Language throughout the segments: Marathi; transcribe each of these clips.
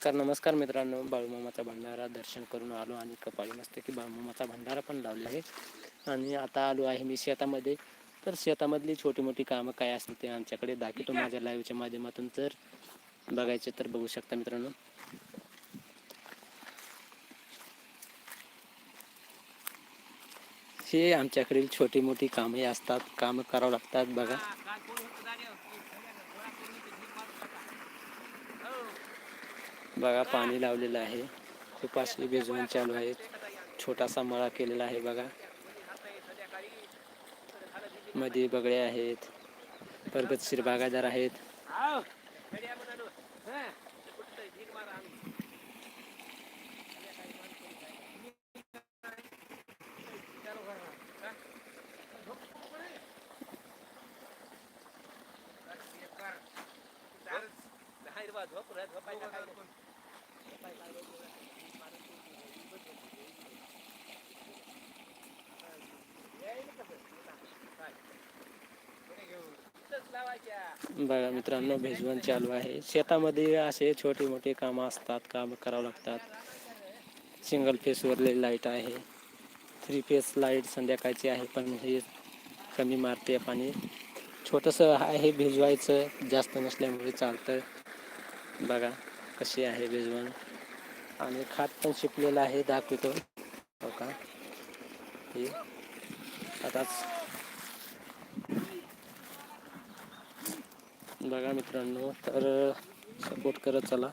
तर नमस्कार मित्रांनो बाळूमामाचा भंडारा दर्शन करून आलो आणि कपाळी मस्त की बाळूमामाचा भंडारा पण लावला आहे. आणि आता आलो आहे मी शेतामध्ये. तर शेतामधली छोटी मोठी कामं काय असतील ते आमच्याकडे दाखवतो माझ्या लाईव्हच्या माध्यमातून. तर बघायचे तर बघू शकता मित्रांनो. हे आमच्याकडील छोटी मोठी कामे असतात. कामं करावं लागतात बघा. बघा पाणी लावलेलं आहे. खूप अशी भिजवण चालू आहे. छोटासा मळा केलेला आहे बघा. मध्ये बगळे आहेत. पर्वतशीर बागायदार आहेत. बघा मित्रांनो भिजवण चालू आहे. शेतामध्ये असे छोटे मोठे कामं असतात कामं करावं लागतात. सिंगल फेसवरले लाइट आहे. थ्री फेस लाइट संध्याकाळची आहे पण हे कमी मारते पाणी. छोटंसं आहे भिजवायचं जास्त नसल्यामुळे चालतं. बघा कशी आहे भिजवण. आणि खात पण शिपलेलं आहे दाखवतो हो का? हे. आताच बघा मित्रांनो तर सपोर्ट करत चला.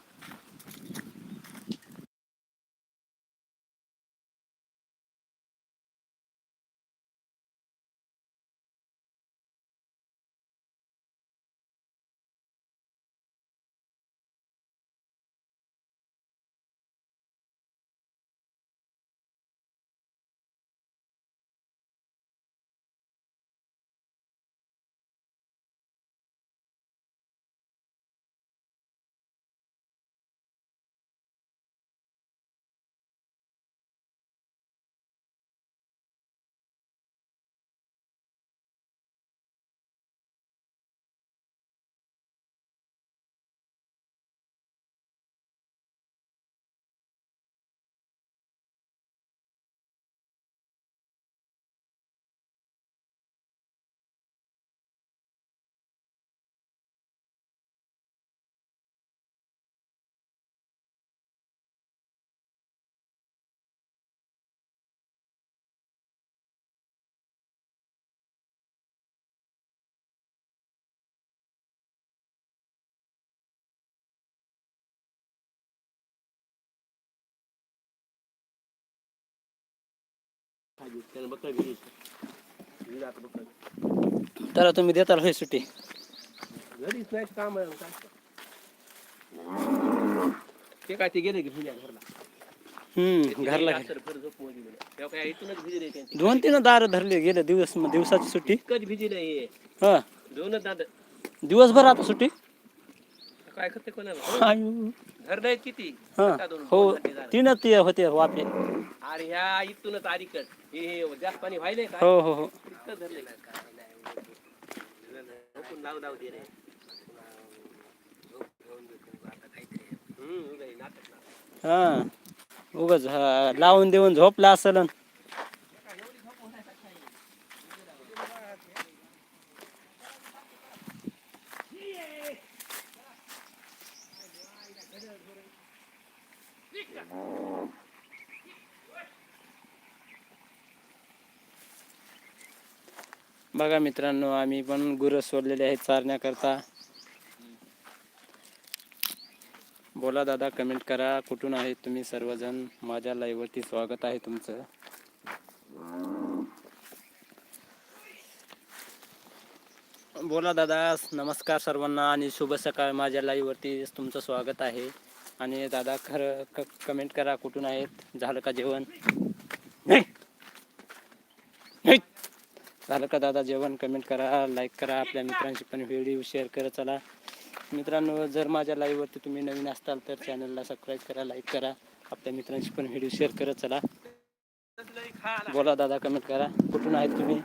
तर तुम्ही देताल होय सुट्टी. घरीच नाही काम आहे काय ते काय ते गेले की भिल्या घरला. हम्म घरला दोन तीन दार धरले गेले दिवस दिवसाची सुट्टी. इतकंच भिजले हे. हा. दोनच दाद दिवसभर आता सुट्टी? काय करते कोणाला? आयु. घर नाही किती? हा. एका दोन- हो. दोन साठी झालं. तीनच ते होते वापे अरे ह्या इथूनच आरीकड हे जास्त पाणी व्हायलंय का? हो हो हो. इतकं धरलंय. झोपून लाव लाव दे रे. हम्म, उगाच नाटक. ना. हा. उगाच हा, लावून देऊन झोपला असल बघा मित्रांनो आम्ही पण गुरं सोडलेले आहेत चारण्याकरता. बोला दादा कमेंट करा. कुठून आहेत तुम्ही सर्वजण? माझ्या लाईव्हवरती स्वागत आहे तुमचं. बोला दादा नमस्कार सर्वांना आणि शुभ सकाळ. माझ्या लाईव्हवरती तुमचं स्वागत आहे. आणि दादा खरं क कमेंट करा कुठून आहेत? झालं का जेवण? नाही. झालं का दादा जेवण? कमेंट करा लाईक करा. आपल्या मित्रांशी पण व्हिडिओ शेअर करत चला. मित्रांनो जर माझ्या लाईव्हवरती तुम्ही नवीन असताल तर चॅनलला सबस्क्राईब करा लाईक करा. आपल्या मित्रांशी पण व्हिडिओ शेअर करत चला. बोला दादा कमेंट करा. कुठून आहेत तुम्ही?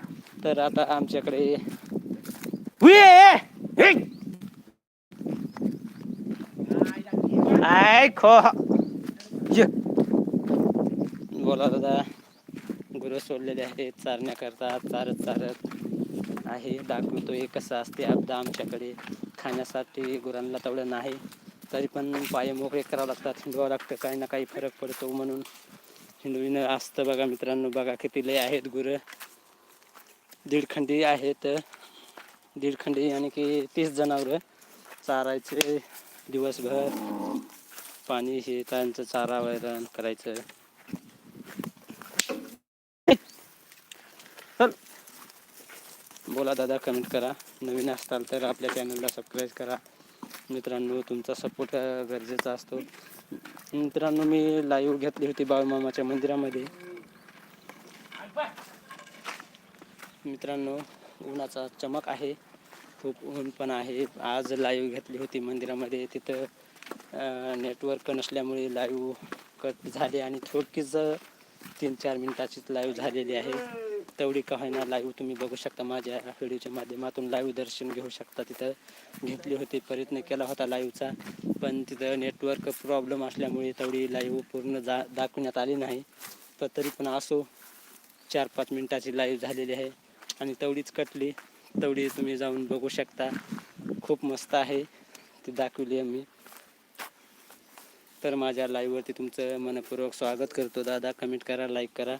तर आता आमच्याकडे आय खो बोला दादा. गुरं सोडलेले आहेत चारण्याकरता चारत चारत आहे दाखवतोय कसं असते आपदा आमच्याकडे. खाण्यासाठी गुरांना तेवढं नाही तरी पण पाय मोकळे करावं लागतात हिंडवावं लागतं काही ना काही फरक पडतो म्हणून. हिंडवीनं असतं बघा मित्रांनो बघा किती लय आहेत गुरं. दीडखंडी आहेत दीडखंडी आणि की तीस जनावरं चारायचे दिवसभर. पाणी हे त्यांचं चारा वैरण करायचं. चल. बोला दादा कमेंट करा. नवीन असताल तर आपल्या चॅनलला सबस्क्राईब करा. मित्रांनो तुमचा सपोर्ट गरजेचा असतो. मित्रांनो मी लाईव्ह घेतली होती बाळूमामाच्या मंदिरामध्ये. मित्रांनो उन्हाचा चमक आहे. खूप ऊन पण आहे. आज लाईव्ह घेतली होती मंदिरामध्ये. तिथं नेटवर्क नसल्यामुळे लाईव्ह कट झाले आणि थोडकीच तीन चार मिनिटाचीच लाईव्ह झालेली आहे. तेवढी का होईना लाईव्ह तुम्ही बघू शकता. माझ्या व्हिडिओच्या माध्यमातून लाईव्ह दर्शन घेऊ शकता. तिथं घेतली होती प्रयत्न केला होता लाईव्हचा पण तिथं नेटवर्क प्रॉब्लेम असल्यामुळे तेवढी लाईव्ह पूर्ण जा दाखवण्यात आली नाही. पण तरी पण असो चार पाच मिनटाची लाईव्ह झालेली आहे. आणि तेवढीच कटली. तेवढी तुम्ही जाऊन बघू शकता. खूप मस्त आहे. ती दाखवली आहे मी. तर माझ्या लाईव्हवरती तुमचं मनपूर्वक स्वागत करतो. दादा कमेंट करा लाईक करा.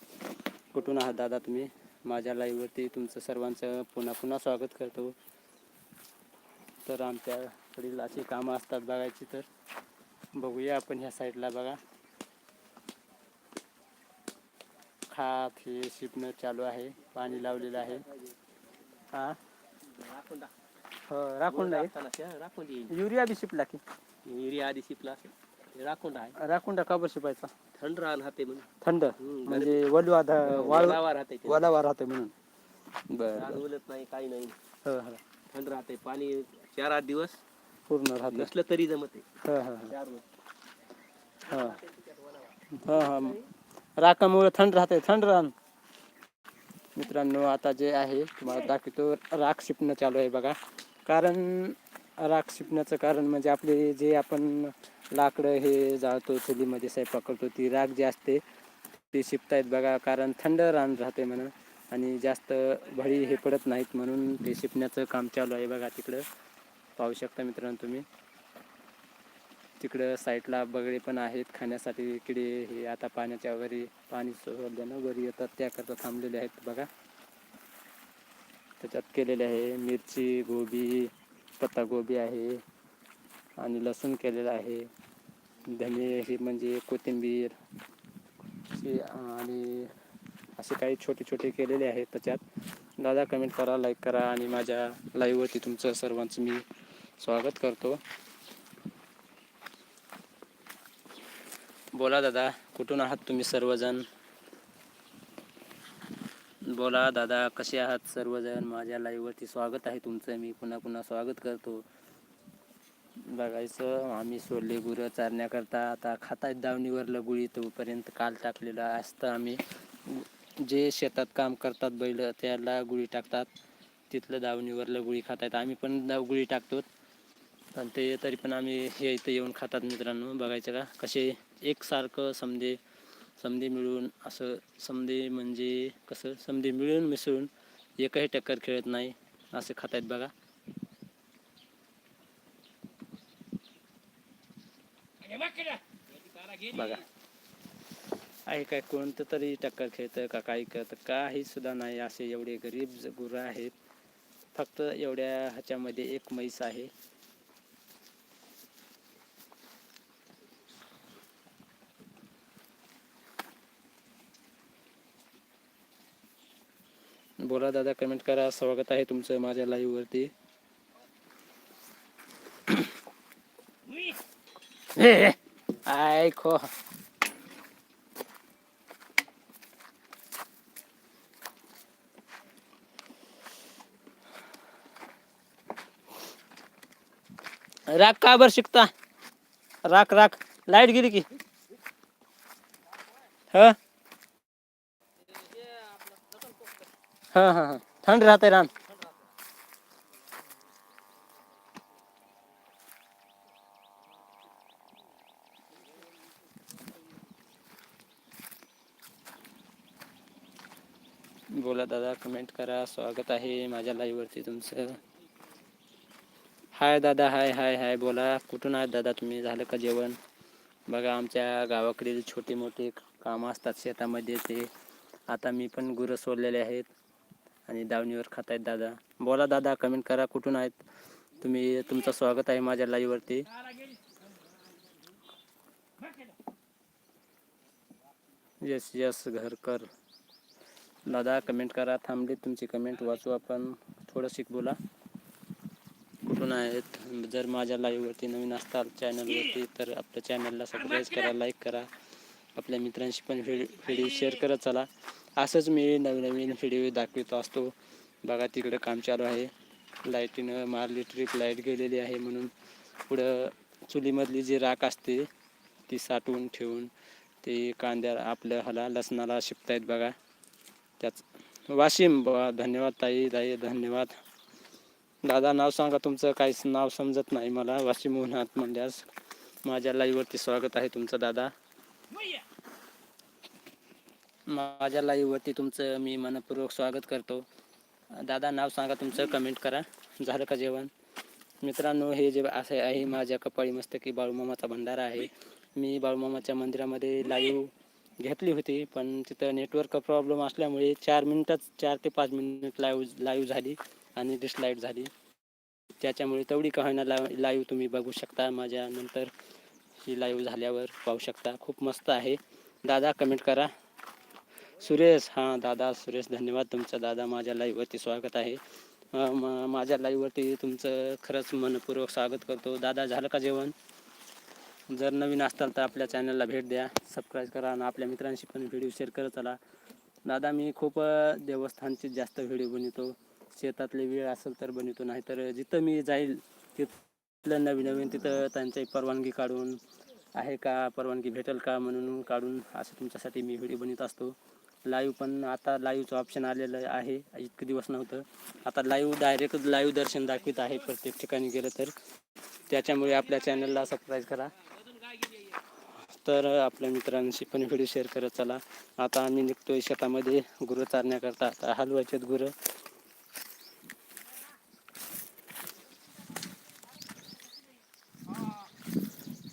कुठून आहात दादा तुम्ही? माझ्या लाईव्हवरती तुमचं सर्वांचं पुन्हा पुन्हा स्वागत करतो. तर आमच्याकडील अशी कामं असतात बघायची तर. बघूया आपण ह्या साईडला बघा. खात हे शिपणं चालू आहे. पाणी लावलेलं आहे. हा. हो राखून राखून युरिया बी शिपला की. युरिया आधी शिपला असेल. राखून आहे राखून का बरं शिपायचा थंड राहण राहते म्हणून. थंड म्हणजे वलवा वाळू ओलावा राहते ते. वलावा राहते म्हणून. रान बरं. उलत नाही काही नाही. थंड राहते. पाणी चार आठ दिवस पूर्ण राहते. नसलं तरी जमते. हो हो हो. चार दिवस. हा. हा हा. राखामुळे थंड राहते. थंड रान. मित्रांनो आता जे आहे तुम्हाला दाखवतो राख शिपणं चालू आहे बघा. कारण राख शिपण्याचं कारण म्हणजे आपले जे आपण लाकडं हे जाळतो चुलीमध्ये स्वयंपाक करतो ती राख जी असते ती शिपतायत बघा. कारण थंड रान राहते म्हणून आणि जास्त भळी हे पडत नाहीत म्हणून ते शिपण्याचं काम चालू आहे बघा तिकडं. पाहू शकता मित्रांनो तुम्ही. तिकडं साईडला बगळे पण आहेत. खाण्यासाठी किडे हे आता पाण्याच्या वरी पाणी सोडल्यानं वरी येतात. त्याकरता थांबलेले आहेत बघा. त्याच्यात केलेले आहे मिरची गोबी पत्तागोबी आहे आणि लसूण केलेलं आहे. धने हे म्हणजे कोथिंबीर आणि असे काही छोटे छोटे केलेले आहेत त्याच्यात. दादा कमेंट करा लाईक करा आणि माझ्या लाईव्हवरती तुमचं सर्वांचं मी स्वागत करतो. बोला दादा कुठून आहात तुम्ही सर्वजण? बोला दादा कसे आहात? सर्वजण माझ्या लाईव्हवरती स्वागत आहे तुमचं. मी पुन्हा पुन्हा स्वागत करतो. बघायचं आम्ही सोडले गुरं चारण्याकरता. आता खातात दावणीवर लगुळी तोपर्यंत काल टाकलेलं असतं आम्ही. जे शेतात काम करतात बैल त्याला गुळी टाकतात. तिथलं दावणीवर लगुळी खातात आम्ही पण दाव गुळी टाकतो. पण ते तरी पण आम्ही हे इथं येऊन खातात मित्रांनो. बघायचं का? कसे एकसारखं समजे समधी मिळून असं समधी म्हणजे कसं समधी मिळून मिसळून एकही टक्कर खेळत नाही असं खातायत बघा. बघा. आहे काय कोणतं तरी टक्कर खेळतं का काही करतं काही सुद्धा नाही असे एवढे गरीब गुरं आहेत. फक्त एवढ्या ह्याच्यामध्ये एक म्हैस आहे. बोला दादा कमेंट करा. स्वागत आहे तुमचं माझ्या लाईव्ह वरती. हे, आय खो. राख का बर शिकता? राख राख लाइट गेली की? हा? हां हां थंड राहते रान. बोला दादा कमेंट करा. स्वागत आहे माझ्या लाईव्हवरती तुमचं. हाय दादा हाय हाय हाय. बोला कुठून आहात दादा तुम्ही? झालं का जेवण? बघा आमच्या गावाकडील छोटे मोठे कामं असतात शेतामध्ये ते. आता मी पण गुरं सोडलेले आहेत. आणि दावणीवर खात आहेत दादा. बोला दादा कमेंट करा कुठून आहेत? तुम्ही तुमचं स्वागत आहे माझ्या लाईव्हवरती यस यस घरकर. दादा कमेंट करा थांबली तुमची कमेंट वाचू आपण. थोडं शिक बोला. कुठून आहेत? जर माझ्या लाईव्हवरती नवीन असताल चॅनलवरती तर आपल्या चॅनलला सबस्क्राईब करा लाईक करा. आपल्या मित्रांशी पण व्हिडिओ व्हिडिओ शेअर करत चला. असंच मी नवनवीन व्हिडिओ दाखवित असतो. बघा तिकडं काम चालू आहे. लाईटीनं मारली ट्रीप लाइट गेलेली आहे म्हणून. पुढं चुलीमधली जी राख असते ती साठवून ठेवून ते कांद्या आपल्या ह्याला लसणाला शिपतायत बघा. त्याच वाशिम बघा. धन्यवाद ताई ताई धन्यवाद. दादा नाव सांगा तुमचं. काहीच नाव समजत नाही मला. वाशिम उन्हात म्हणल्यास माझ्या लाईव्हवरती स्वागत आहे तुमचं दादा. माझ्या लाईव्हवरती तुमचं मी मनपूर्वक स्वागत करतो. दादा नाव सांगा तुमचं कमेंट करा. झालं का जेवण? मित्रांनो हे जे असं आहे माझ्या कपाळी मस्तकी बाळूमामाचा भंडारा आहे. मी बाळूमामाच्या मंदिरामध्ये लाईव्ह घेतली होती पण तिथं नेटवर्क प्रॉब्लेम असल्यामुळे चार मिनिटच चार ते पाच मिनिट लाईव्ह लाईव्ह झाली आणि डिसलाईट झाली. त्याच्यामुळे तेवढी का ला लाईव्ह तुम्ही बघू शकता. माझ्या नंतर ही लाईव्ह झाल्यावर पाहू शकता. खूप मस्त आहे. दादा कमेंट करा. सुरेश हां दादा सुरेश धन्यवाद तुमचं. दादा माझ्या लाईव्हवरती स्वागत आहे. म- माझ्या लाईव्हवरती तुमचं खरंच मनपूर्वक स्वागत करतो. दादा झालं का जेवण? जर नवीन असताल तर आपल्या चॅनलला भेट द्या. सबस्क्राईब करा आणि आपल्या मित्रांशी पण व्हिडिओ शेअर करत चला. दादा मी खूप देवस्थानचे जास्त व्हिडिओ बनवतो. शेतातले वेळ असेल तर बनवतो. नाही तर जिथं मी जाईल तिथलं नवीन नवीन तिथं त्यांची परवानगी काढून आहे का परवानगी भेटेल का म्हणून काढून असं तुमच्यासाठी मी व्हिडिओ बनवत असतो. लाईव्ह पण आता लाईव्हचं ऑप्शन आलेलं आहे. इतके दिवस नव्हतं. आता लाईव्ह डायरेक्ट लाईव्ह दर्शन दाखवित आहे प्रत्येक ठिकाणी गेलं तर. त्याच्यामुळे आपल्या चॅनलला सबस्क्राईब करा. तर आपल्या मित्रांशी पण व्हिडिओ शेअर करत चला. आता आम्ही निघतोय शेतामध्ये. गुरं चारण्याकरता आता हलवायचेत गुरं.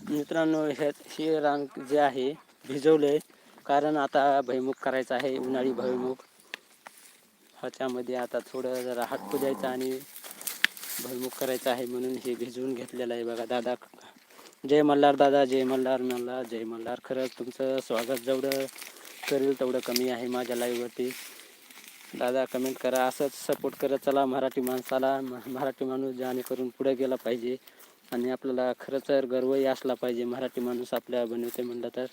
मित्रांनो हे हे रान जे आहे भिजवलंय. कारण आता भैमुख करायचं आहे उन्हाळी भैमुख ह्याच्यामध्ये आता थोडं जरा हात द्यायचं आणि भैमुख करायचं आहे म्हणून हे भिजवून घेतलेलं आहे बघा. दादा जय मल्हार दादा जय मल्हार मल्हार जय मल्हार. खरंच तुमचं स्वागत जेवढं करेल तेवढं कमी आहे माझ्या लाईव्हवरती दादा कमेंट करा. असंच सपोर्ट करत चला मराठी माणसाला म- मराठी माणूस जेणेकरून पुढे गेला पाहिजे. आणि आपल्याला खरंच तर गर्वही असला पाहिजे मराठी माणूस आपल्या बनवते म्हणलं तर.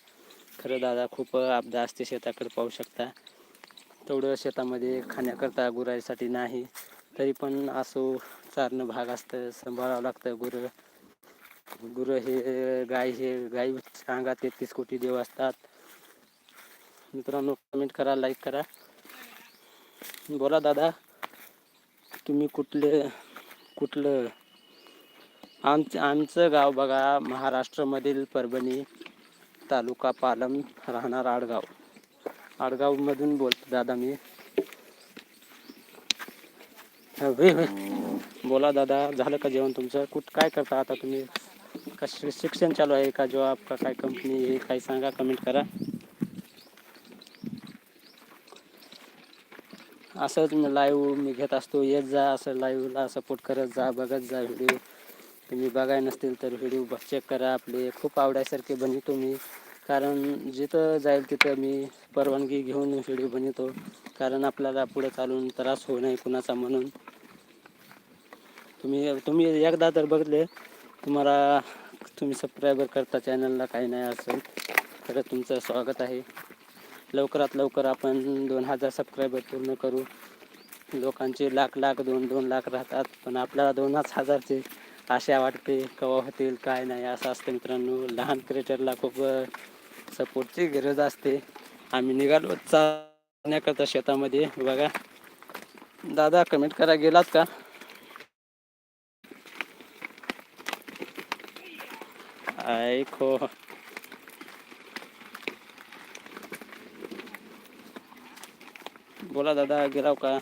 खरं दादा खूप आपदा असते शेताकडे पाहू शकता. तेवढं शेतामध्ये खाण्याकरता गुरायसाठी नाही. तरी पण असो चारणं भाग असतं सांभाळावं लागतं. गुरं गुरं हे गाय हे गाई सांगा तेहतीस कोटी देव असतात. मित्रांनो कमेंट करा लाईक करा. बोला दादा तुम्ही कुठले कुठलं? आमचं आमचं गाव बघा महाराष्ट्रामधील परभणी. तालुका पालम राहणार आडगाव. आडगावमधून बोलतो दादा मी. बोला दादा झालं का जेवण तुमचं? कुठं काय करता आता तुम्ही? का शिक्षण चालू आहे का जॉब का काय कंपनी हे काही सांगा कमेंट करा. असंच मी लाईव्ह मी घेत असतो. येत जा असं लाईव्हला सपोर्ट करत जा बघत जा व्हिडिओ तुम्ही बघाय नसतील तर व्हिडिओ चेक करा आपले. खूप आवडायसारखे बनवतो मी. कारण जिथं जाईल तिथं मी परवानगी घेऊन व्हिडिओ बनवतो कारण आपल्याला पुढे चालून त्रास होऊ नये कुणाचा म्हणून. तुम्ही तुम्ही एकदा तर बघले तुम्हाला तुम्ही सबस्क्रायबर करता चॅनलला काही नाही असेल तर तुमचं स्वागत आहे. लवकरात लवकर आपण दोन हजार सबस्क्रायबर पूर्ण करू. लोकांचे लाख लाख दोन दोन लाख राहतात. पण आपल्याला दोनच हजारचे आशा वाटते कवा होतील काय नाही. असं असतं मित्रांनो. लहान क्रिएटरला खूप सपोर्टची गरज असते. आम्ही निघालो चालण्याकरता शेतामध्ये. बघा. दादा कमेंट करा. गेलात का? ऐको बोला दादा गेलाव का?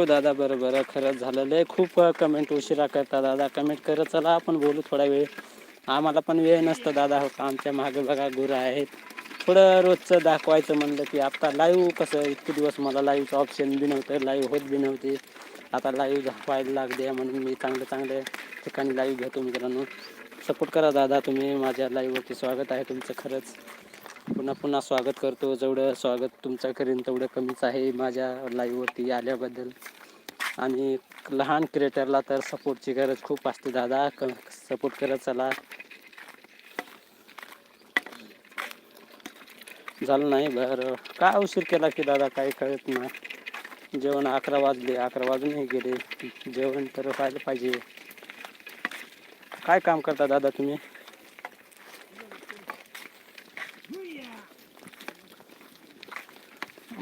हो दादा बरं बरं खरंच झालेलं आहे खूप कमेंट उशिरा करता दादा. कमेंट करत चला आपण बोलू थोडा वेळ. आम्हाला पण वेळ नसतं दादा. हो का? आमच्या मागे बघा गुरं आहेत. थोडं रोजचं दाखवायचं म्हणलं की आता लाईव्ह कसं इतके दिवस मला लाईव्हचं ऑप्शन बी नव्हतं. लाईव्ह होत बी नव्हती. आता लाईव्ह व्हायला लागते म्हणून मी चांगले चांगल्या ठिकाणी लाईव्ह घेतो मित्रांनो. सपोर्ट करा दादा तुम्ही. माझ्या लाईव्हवरती स्वागत आहे तुमचं खरंच. पुन्हा पुन्हा स्वागत करतो. जेवढं स्वागत तुमचं करीन तेवढं कमीच आहे माझ्या लाईव्हवरती आल्याबद्दल. आणि लहान क्रिएटरला तर सपोर्टची गरज खूप असते दादा. क सपोर्ट करत चला. झालं नाही बरं. का उशीर केला की दादा? काही कळत नाही. जेवण अकरा वाजले. अकरा वाजूनही गेले. जेवण तर व्हायला पाहिजे. काय काम करता दादा तुम्ही?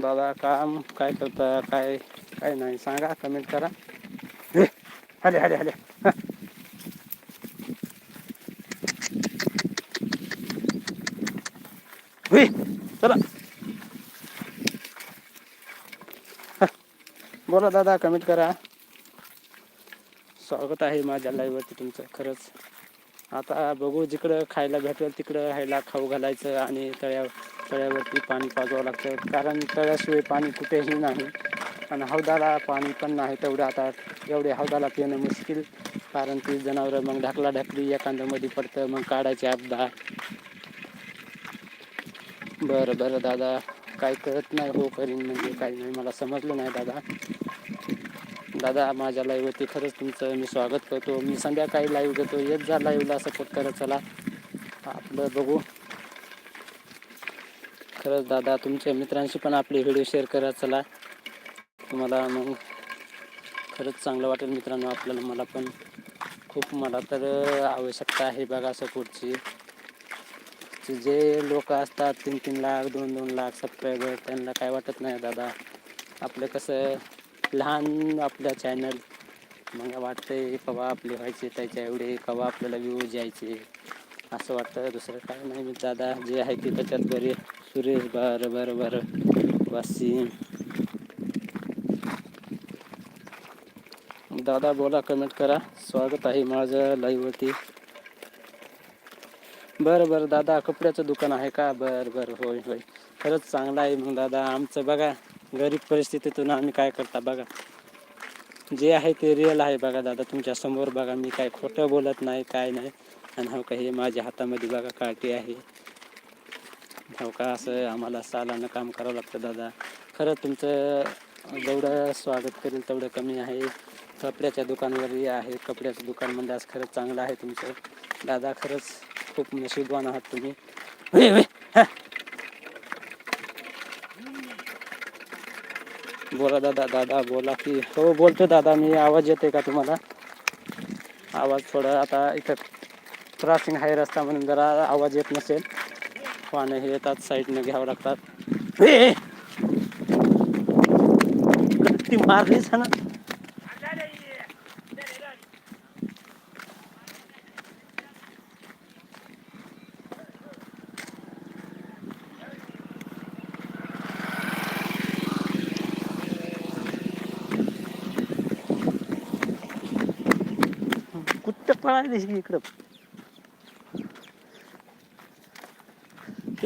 दादा काम काय करता काय काय नाही. सांगा कमेंट करा. हले आले हले. हुई, चला. बोला दादा कमेंट करा. स्वागत आहे माझ्या लाईव्हवरती तुमचं खरंच. आता बघू जिकडं खायला भेटेल तिकडं ह्याला खाऊ घालायचं आणि तळ्या तळ्यावरती पाणी पाजवावं लागतं. कारण तळ्याशिवाय पाणी कुठेही नाही आणि हौदाला पाणी पण नाही तेवढं. आता एवढे हौदाला पिणं मुश्किल. कारण ती जनावरं मग ढाकला ढाकली एखादं पडतं मग काढायचे अपघा बरं बरं दादा. काय कळत नाही हो करीन म्हणजे काही नाही. मला समजलं नाही दादा. दादा माझ्या लाईव्हवरती खरंच तुमचं मी स्वागत करतो. मी संध्याकाळी लाईव्ह घेतो. येत जा लाईव्हला सपोर्ट करत चला. आपलं बघू. खरंच दादा तुमच्या मित्रांशी पण आपले व्हिडिओ शेअर करत चला. तुम्हाला मग खरंच चांगलं वाटेल मित्रांनो आपल्याला मला पण खूप मला तर आवश्यकता आहे बघा सपोर्टची. जे लोक असतात तीन तीन लाख दोन दोन लाख सबस्क्रायबर त्यांना काय वाटत नाही दादा. आपलं कसं लहान आपल्या चॅनल मग वाटतंय कवा आपले व्हायचे त्याच्या एवढे कवा आपल्याला व्ह्यूज यायचे असं वाटतं. दुसरं काय नाही मी दादा जे आहे ते त्याच्यात बरे सुरेश बरं बरं बरं वासीम. दादा बोला कमेंट करा. स्वागत आहे माझं लाईव्हवरती बरं बरं दादा कपड्याचं दुकान आहे का? बरं बरं होय होय. खरंच चांगलं आहे मग दादा आमचं बघा गरीब परिस्थितीतून आम्ही काय करता बघा. जे आहे ते रिअल आहे बघा दादा तुमच्यासमोर बघा मी काय खोटं बोलत नाही काय नाही. आणि हो का हे माझ्या हातामध्ये बघा काठी आहे. हो का असं आम्हाला सालानं काम करावं लागतं दादा. खरं तुमचं जेवढं स्वागत करेल तेवढं कमी आहे. कपड्याच्या दुकानवरही आहे. कपड्याचं दुकान म्हणजे आज खरंच चांगलं आहे तुमचं. दादा खरंच खूप नशीबवान आहात तुम्ही. बोला दादा दादा बोला की. हो बोलतो दादा मी आवाज येते का तुम्हाला? आवाज थोडा आता इथं क्रॉसिंग आहे रस्ता म्हणून जरा आवाज येत नसेल. पानं हे येतात साईडनं घ्यावं लागतात. हे. ती मारलीच ना. कुठं पळायला हे इकडं.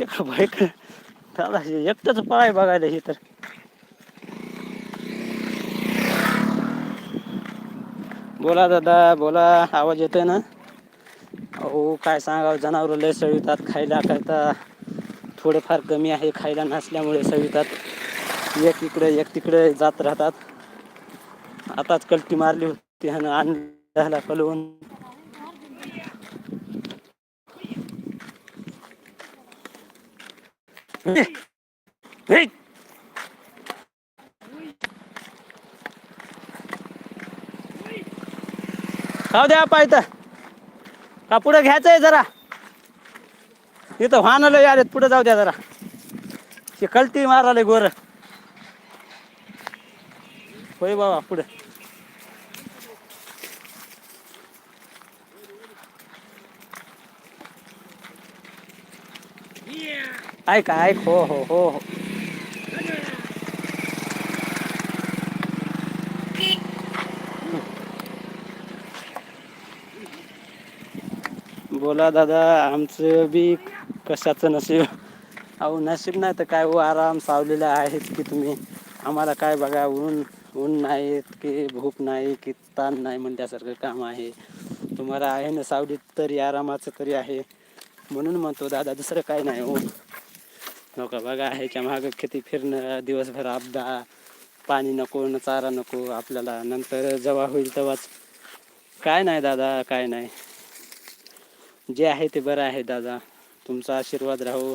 ते का बाईक दादा एकटंच बघायला हे तर. बोला दादा बोला. आवाज येतोय ना? अहो काय सांगावं? जनावरं लय सवितात खायला करता थोडेफार कमी आहे खायला नसल्यामुळे सवितात. एक इकडे एक तिकडे जात राहतात. आताच कल्टी मारली होती आणि आणला कलवून हे, हे. खाऊ द्या पायत का पुढे घ्यायचंय जरा? इथं वाहन लय आलेत पुढे जाऊ द्या जरा. ते कलती माराले गोर. होय बाबा पुढे. ऐक ऐक हो हो हो हो. बोला दादा आमचं बी कशाचं नशीब? अहो नशीब नाही तर काय हो आराम सावलेला आहेत की तुम्ही. आम्हाला काय बघा ऊन ऊन नाहीत की भूक नाही की ताण नाही म्हणल्यासारखं काम आहे. तुम्हाला आहे ना सावलीत तरी आरामाचं तरी आहे. म्हणून म्हणतो दादा दुसरं काय नाही हो. हो का बघा ह्याच्या मागं किती फिरणं दिवसभर आपदा पाणी नको न चारा नको आपल्याला नंतर जेव्हा होईल तेव्हाच. काय नाही दादा काय नाही. जे आहे ते बरं आहे दादा. तुमचा आशीर्वाद राहो.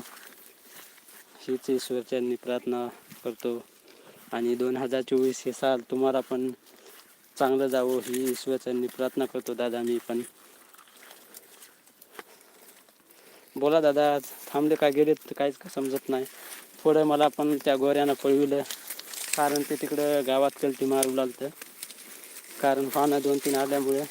हीच ईश्वरच्यांनी प्रार्थना करतो. आणि दोन हजार चोवीस हे साल तुम्हाला पण चांगलं जावं ही ईश्वरच्यांनी प्रार्थना करतो दादा मी पण. बोला दादा थांबले का गेलेत? तर काहीच का समजत नाही. थोडं मला पण त्या गोऱ्यानं पळविलं. कारण ते तिकडं गावात कलती मारू लागतं. कारण पानं दोन तीन आल्यामुळे.